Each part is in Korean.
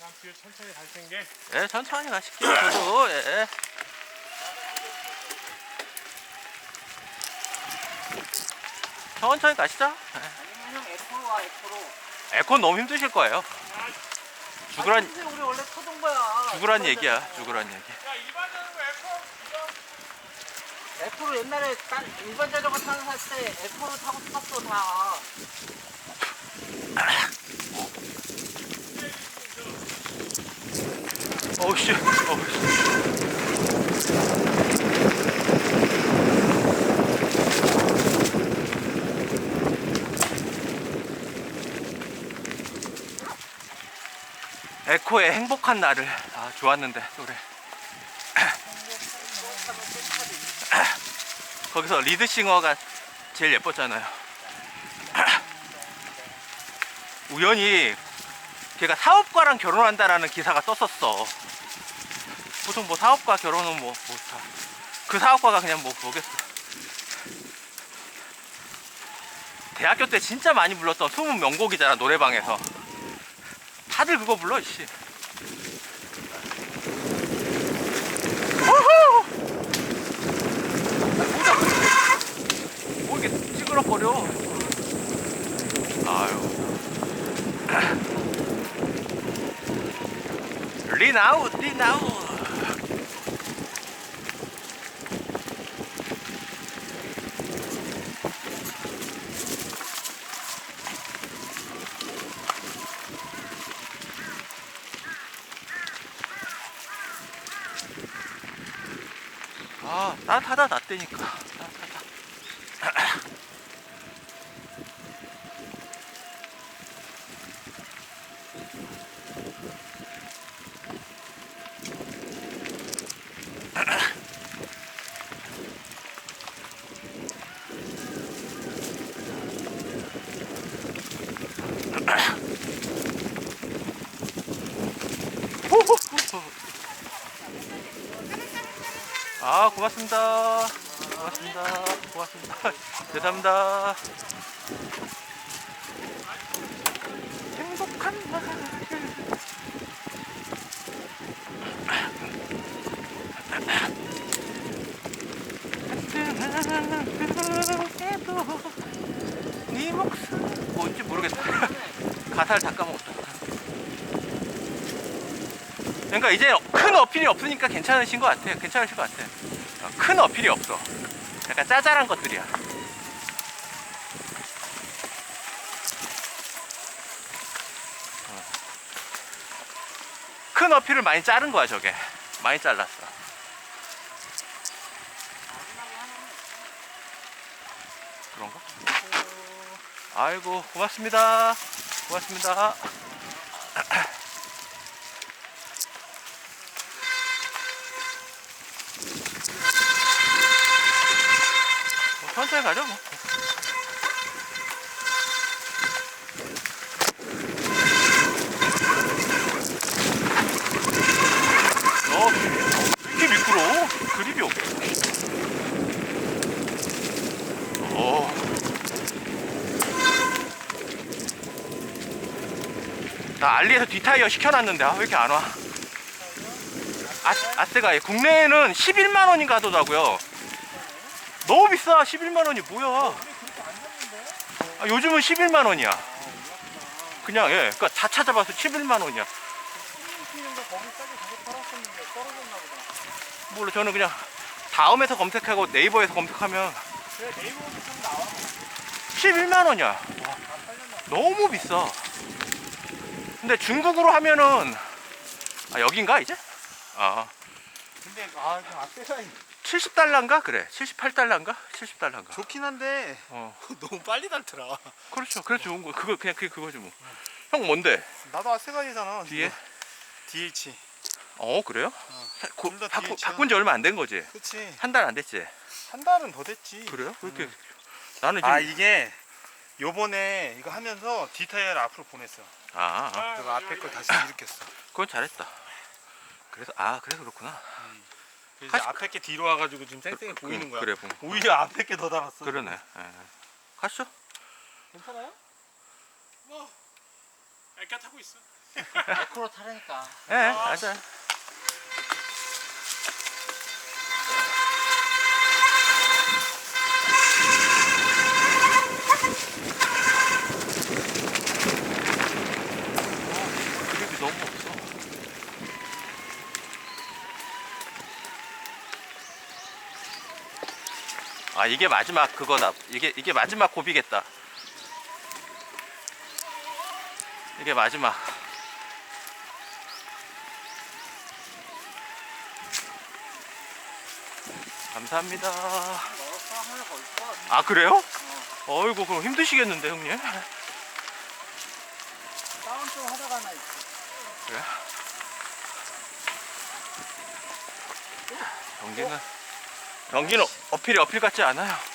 난 뒤에 천천히 갈 텐게. 예, 천천히 가실게요. 저도 예. 천천히 가시죠. 예. 아니면 형 F로 와 F로 에콘 너무 힘드실 거예요. 죽으란 근데 우리 원래 타던 거야 죽으란 얘기야. 죽으란 얘기. 야 일반적으로 에코 이거 F로 옛날에 딴 일반 자전거 타는 살 때 F로 타고 탔어 다 어우 씨. 어우 씨. 에코의 행복한 날을 아 좋았는데 노래 거기서 리드싱어가 제일 예뻤잖아요 우연히 걔가 사업가랑 결혼한다라는 기사가 떴었어 보통 뭐 사업가 결혼은 뭐, 뭐 다. 그 사업가가 그냥 뭐 뭐겠어 대학교 때 진짜 많이 불렀던 숨은 명곡이잖아 노래방에서. 다들 그거 불러 이씨! 뭐 이렇게 찌그러거려. 아유. 리나웃 리나웃 아 따뜻하다 낫대니까 따뜻하다 아 고맙습니다. 고맙습니다. 고맙습니다. 죄송합니다. 행복한 날 그래도 네 목숨. 뭔지 모르겠다. 가사를 다 까먹었다 그러니까 이제 큰 어필이 없으니까 괜찮으신 것 같아요. 괜찮으신 것 같아요. 어, 큰 어필이 없어. 약간 짜잘한 것들이야. 어. 큰 어필을 많이 자른 거야, 저게. 많이 잘랐어. 그런가? 아이고, 고맙습니다. 고맙습니다. 뭐 천천히 가죠 뭐. 어, 왜 이렇게? 그립이 없어. 어. 나 알리에서 뒷타이어 시켜놨는데 아, 왜 이렇게 안 와? 아, 아스가 국내에는 11만 원인가 하더라고요. 너무 비싸. 11만 원이 뭐야? 아, 요즘은 11만 원이야. 그냥 예. 그러니까 다 찾아봐서 11만 원이야. 몰라 저는 그냥 다음에서 검색하고 네이버에서 검색하면 그래 네이버 검색하면 나와. 11만 원이야. 와, 너무 비싸. 근데 중국으로 하면은 아 여긴가 이제? 아. 근데 아, 그 앞에가 70달러인가? 그래 78달러인가? 70달러인가 좋긴 한데 어 너무 빨리 닳더라. 그렇죠 그래 좋은 거 그거 그냥 그게 그거지 뭐 형 뭔데? 나도 아세가이잖아. 뒤에? DH. 어 그래요? 고, 둘다 바꾸, DH 야. 바꾼 지 얼마 안 된 거지? 그치. 한달 안 됐지? 한 달은 더 됐지. 그래요? 왜 이렇게 나는 지금 아 이게 요번에 이거 하면서 디타이어를 앞으로 보냈어. 아, 아, 그리고 앞에 걸 다시 일으켰어. 그건 잘했다. 그래서 아 그래서 그렇구나. 그래서 하시- 앞에 게 뒤로 와가지고 지금 쌩쌩이 그- 보이는 그- 거야. 그래 보. 오히려 앞에 게 더 달았어. 그러네. 예. 가시죠. 괜찮아요? 뭐 애까 타고 있어. 에코로 타라니까. 예, 네, 맞아요. 그립이 너무 없어. 아 이게 마지막 그거다. 이게 이게 마지막 고비겠다. 이게 마지막. 감사합니다. 아 그래요? 어이구 그럼 힘드시겠는데 형님? 다운 좀 하다가 나 있어. 그래? 경기는 경기는 어필이 어필 같지 않아요.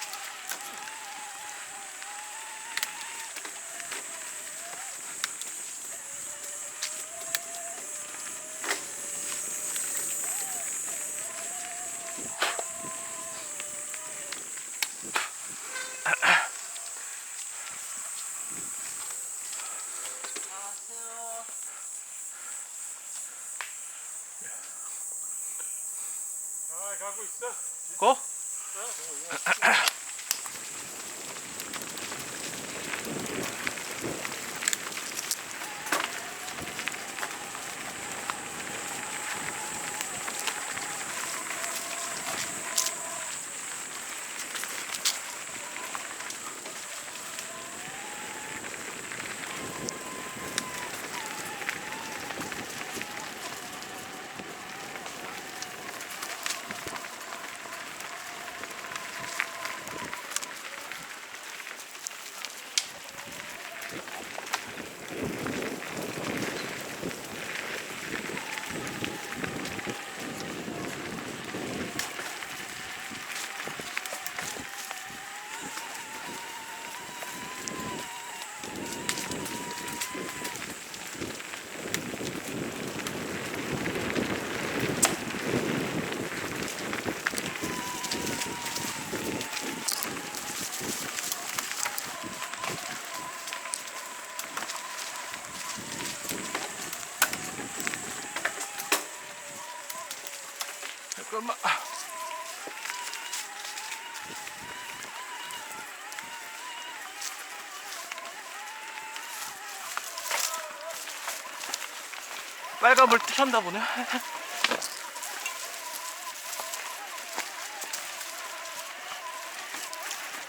빨간 불 뜨셨나 보네.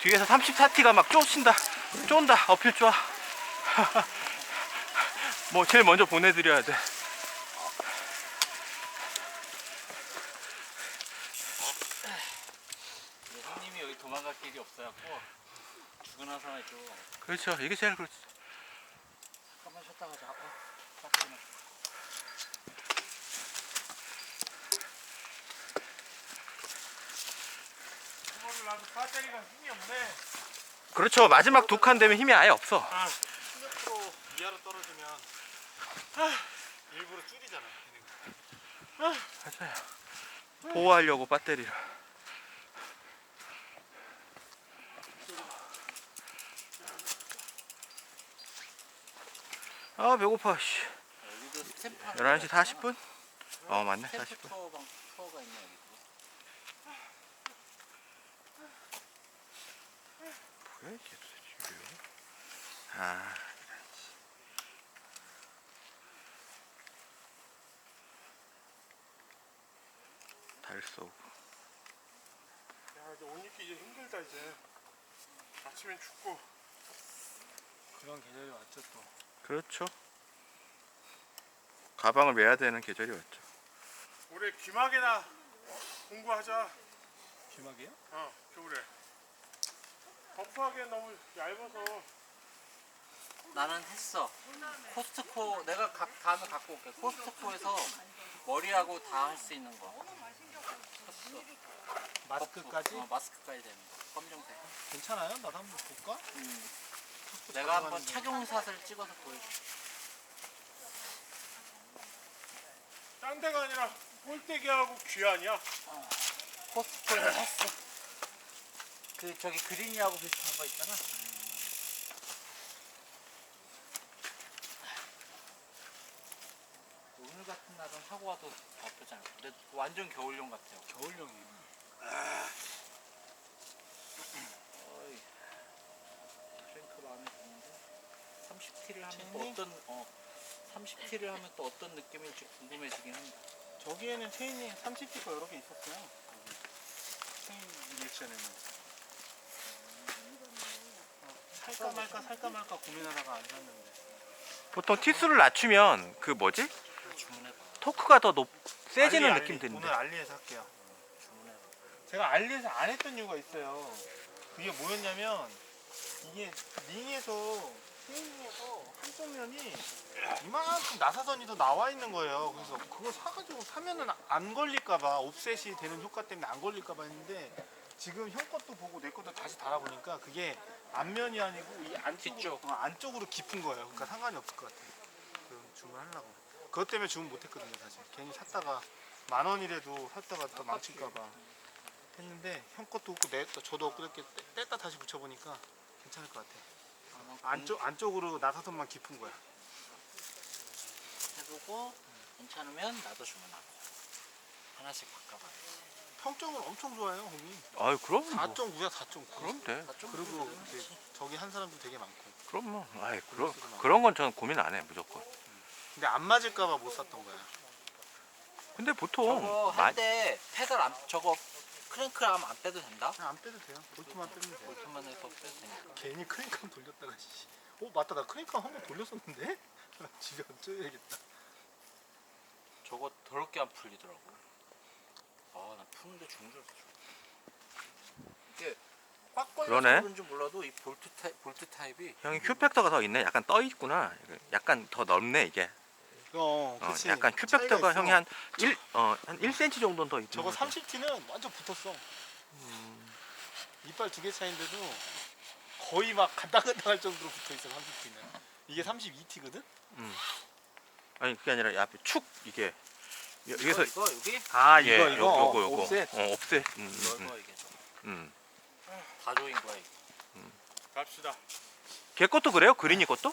뒤에서 34T가 막 쫓친다. 쫀다. 어필 좋아. 뭐 제일 먼저 보내드려야 돼. 예수님이 여기 도망갈 길이 없어갖고 죽은 사람이 또 그렇죠. 이게 제일 그렇지. 잠깐만 쉬었다 가자. 어, 깜짝이야. 이거를 나도 배터리가 힘이 없네. 그렇죠. 마지막 두 칸 되면 힘이 아예 없어. 아16% 이하로 떨어지면 아, 일부러 줄이잖아. 맞아요. 보호하려고 배터리를. 아 배고파. 씨. 여기도 스탬프 하는 11시 데가 40분? 어 맞네 스탬프 40분. 투어 방 있네 여기 도. 뭐야 이게 도대체 이게? 아. 달 쏘고. 야 이제 옷 입기 이제 힘들다 이제. 아침엔 춥고. 그런 계절이 왔죠 또. 그렇죠. 가방을 메야 되는 계절이 왔죠. 올해 귀마개나 공부하자. 귀마개요? 어 겨울에. 버프하게 너무 얇아서. 나는 했어. 코스트코 내가 가, 다음에 갖고 올게. 코스트코에서 머리하고 다 할 수 있는 거. 했어. 마스크까지? 어, 마스크까지 되는 거. 검정색. 괜찮아요? 나도 한번 볼까? 음. 내가 한번 착용샷을 찍어서 보여줄게. 딴 데가 아니라 꼴대기하고 귀환이야. 코스트코에서 샀어. 그 저기 그린이하고 비슷한 거 있잖아. 오늘 같은 날은 하고 와도 나쁘지 않고 근데 완전 겨울용 같아요 겨울용이에요. 어이 크랭크 마음에 드는데 30T를 하면 또? 어떤 어 30T를 하면 또 어떤 느낌일지 궁금해지긴 합니다 저기에는 체인이 30T가 여러 개 있었어요. 체인 리액션에는. 어, 살까 말까 살까 말까 고민하다가 안 샀는데. 보통 티수를 낮추면 그 뭐지? 주문해봐 토크가 더 높, 세지는 알리, 느낌 알리. 드는데. 오늘 알리에서 할게요. 제가 알리에서 안 했던 이유가 있어요. 그게 뭐였냐면 이게 링에서 스윙에서 한쪽 면이 이만큼 나사선이 더 나와 있는 거예요. 그래서 그거 사가지고 사면은 안 걸릴까봐 옵셋이 되는 효과 때문에 안 걸릴까봐 했는데 지금 형 것도 보고 내 것도 다시 달아보니까 그게 앞면이 아니고 이 안쪽으로, 뒤쪽. 어, 안쪽으로 깊은 거예요. 그러니까 상관이 없을 것 같아요. 그 주문하려고. 그것 때문에 주문 못 했거든요, 사실. 괜히 샀다가 만 원이라도 샀다가 또 망칠까봐. 했는데 형 것도 없고 내 저도 없고 이렇게 떼- 뗐다 다시 붙여보니까 괜찮을 것 같아. 안쪽 안쪽으로 나사선만 깊은 거야. 해보고 괜찮으면 나도 주문하고 하나씩 바꿔봐 평점은 엄청 좋아요, 형이. 아유 그럼 뭐. 4.9야, 4.9. 그럼 돼. 그리고 이제 저기 한 사람도 되게 많고. 그럼 뭐. 아이 그런 그런 건 저는 고민 안 해 무조건. 근데 안 맞을까봐 못 샀던 거야. 근데 보통 저거 마- 할때 페달 안 저거 크랭크 하면 안 빼도 된다? 그냥 안 빼도 돼요. 볼트만 빼면 돼. 볼트만 해서 빼도 되니까 괜히 크랭크 돌렸다가 씨. 어 맞다, 나 크랭크 한번 돌렸었는데. 집에 얹어야겠다. 저거 더럽게 안 풀리더라고 아나 푸는데 중줄 이게 꽉 걸려서 그러네. 그런지 몰라도 이 볼트 타입 볼트 타입이 형이 큐 팩터가 더 있네. 약간 떠 있구나. 약간 더 넓네 이게. 어, 어, 그치. 약간 큐 차이가 팩터가 있어. 형이 한 1, 어, 한 1cm 정도는 더 있는 저거 거지. 30T는 완전 붙었어. 이빨 두 개 차인데도 거의 막 간당간당 할 정도로 붙어 있어 30T는. 이게 32T거든? 아니 그게 아니라 이 앞에 축 이게 여- 이거 여기서 이거 여기? 아 예, 요- 요거 요거. 옵셋. 어 옵셋. 음, 음, 넓어 이게 저거 음. 다 조인 거야 이거. 갑시다. 걔 것도 그래요? 그린이 것도?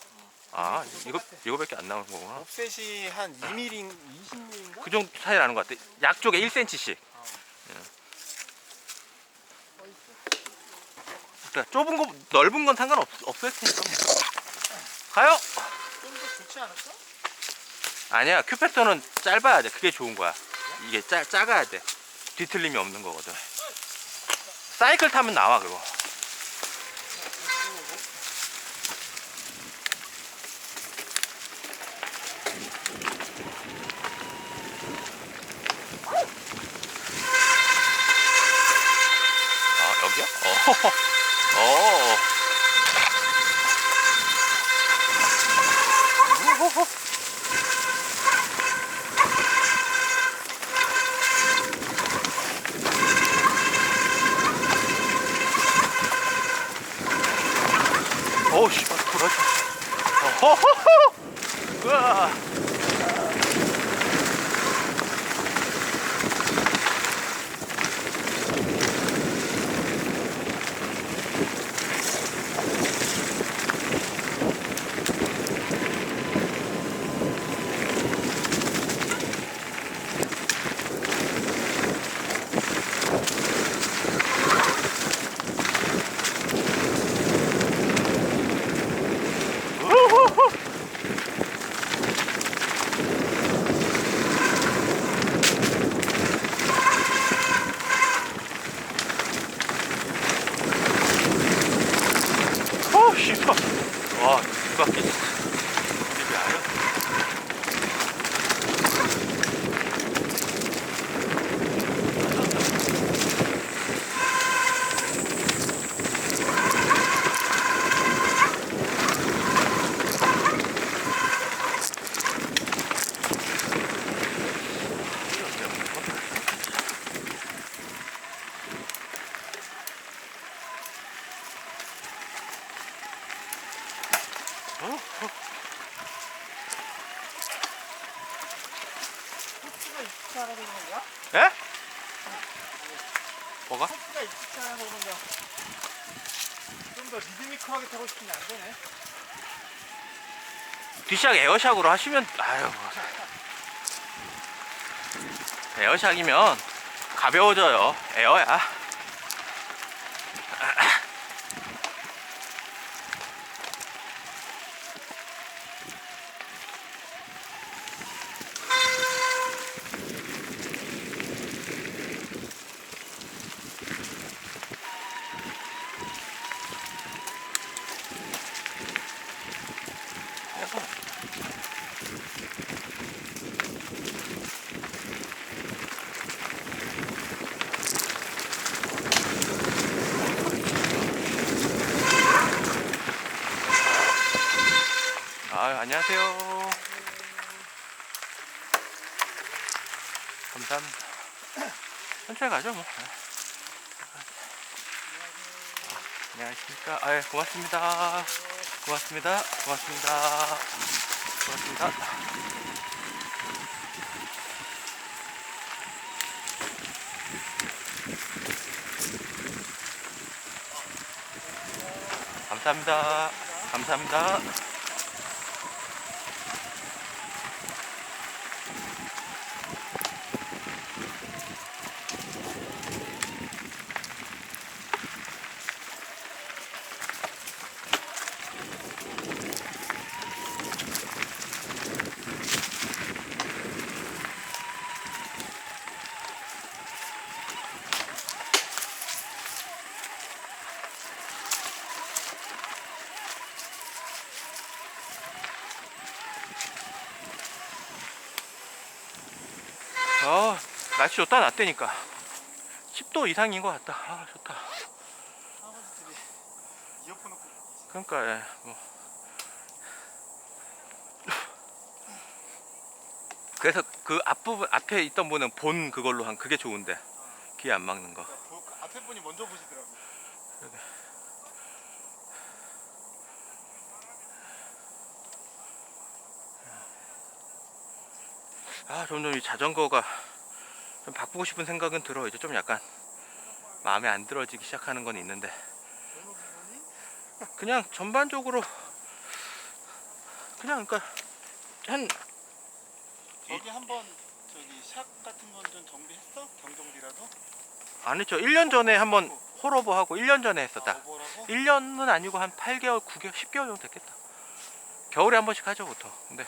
아 이거 이거밖에 안 나오는 거구나. 옵셋이 한 2mm, 20mm인가? 그 정도 차이 나는 것 같아. 양쪽에 1cm씩. 그러니까 좁은 거 넓은 건 상관없 없을 테니까. 뭐. 가요! 좀더 좋지 않을까? 아니야 큐팩터는 짧아야 돼. 그게 좋은 거야. 이게 짜, 작아야 돼. 뒤틀림이 없는 거거든. 사이클 타면 나와 그거 뒷샥 에어샥으로 하시면 아유. 에어샥이면 가벼워져요. 에어야. 감사합니다. 천천히 가죠, 뭐. 아, 안녕하십니까. 아, 예, 고맙습니다. 고맙습니다. 고맙습니다. 고맙습니다. 감사합니다. 감사합니다. 어, 날씨 좋다, 낮대니까. 10도 이상인 것 같다. 아, 좋다. 그러니까, 예, 뭐. 그래서 그 앞부분, 앞에 있던 분은 본 그걸로 한 그게 좋은데. 귀에 안 막는 거. 그 앞에 분이 먼저 보시더라고. 아, 점점 이 자전거가 좀 바꾸고 싶은 생각은 들어. 이제 좀 약간 마음에 안 들어지기 시작하는 건 있는데. 그냥 전반적으로 그냥 그러니까 한 저기 한번 저기 샥 같은 건 좀 정비했어? 경정비라도? 안 했죠. 1년 전에 한번 홀오버 하고 1년 전에 아, 했었다. 오버라고? 1년은 아니고 한 8개월, 9개월, 10개월 정도 됐겠다. 겨울에 한 번씩 하죠, 보통. 근데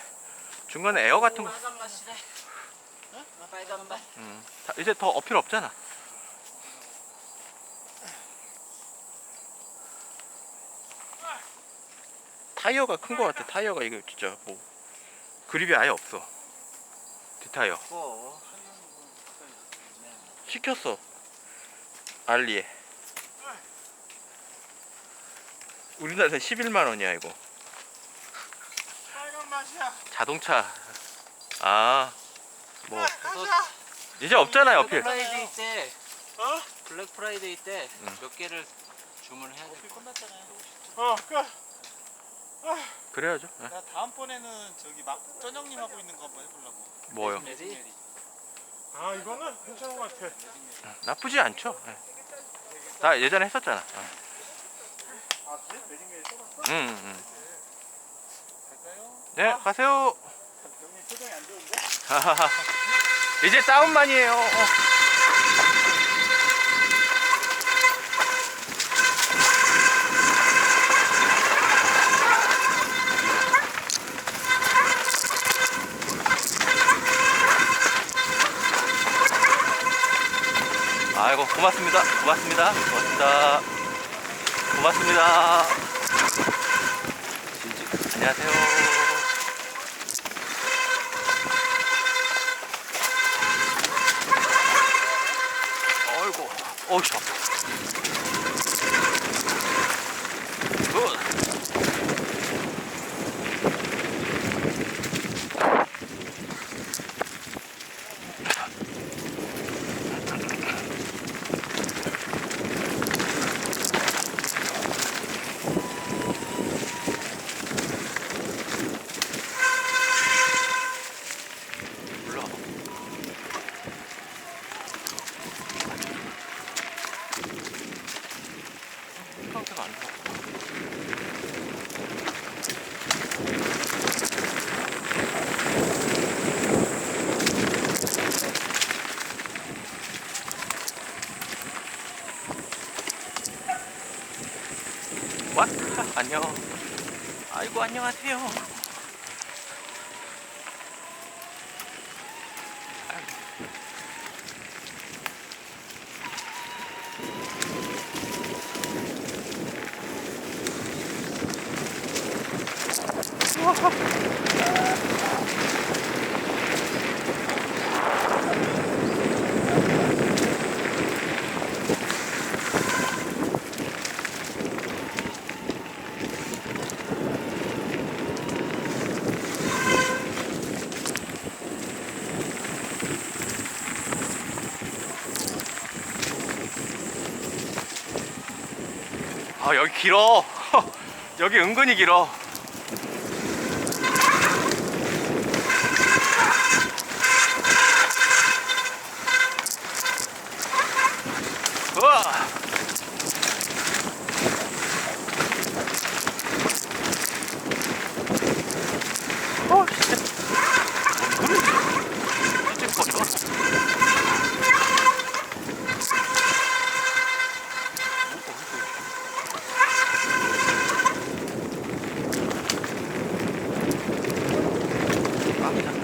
중간에 에어 같은 거 래. 빨간 맛. 음, 다- 이제 더 어필 없잖아. 타이어가 큰 거 같아. 타이어가 이거 진짜 뭐 그립이 아예 없어. 뒷타이어. 뭐. 시켰어. 알리에. 우리나라에서 11만 원이야 이거. 빨간 맛이야. 자동차. 아, 뭐 이제 없잖아요 블랙 어필. 프라이데이 때 어? 블랙 프라이데이 때 응. 몇 개를 주문해야 돼. 끝났잖아요. 어, 그. 그래야죠. 예. 나 다음번에는 저기 막 전영님 하고 있는 거 한번 해보려고. 뭐요? 메리? 아 이거는 괜찮은 것 같아. 나쁘지 않죠. 예. 나 예전에 했었잖아. 어. 아, 그래? 써봤어? 응, 응. 갈까요? 네, 가세요. 형님 표정이 안 좋은데? 이제 다운만이에요. 어. 아이고 고맙습니다. 고맙습니다. 고맙습니다. 고맙습니다. 진지 안녕하세요. 어이구, 어 왓? 안녕. 아이고, 안녕하세요. 아 여기 길어. 여기 은근히 길어.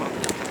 Guatemala.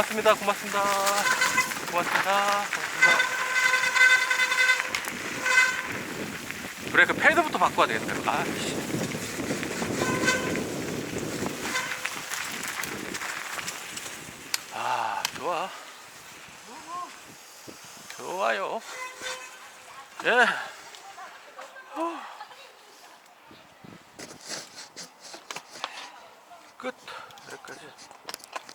고 고맙습니다. 고맙습니다. 고맙습니다. 고맙습니다. 브레이크 패드부터 바꿔야 되겠어요 아씨. 아 좋아. 좋아요. 예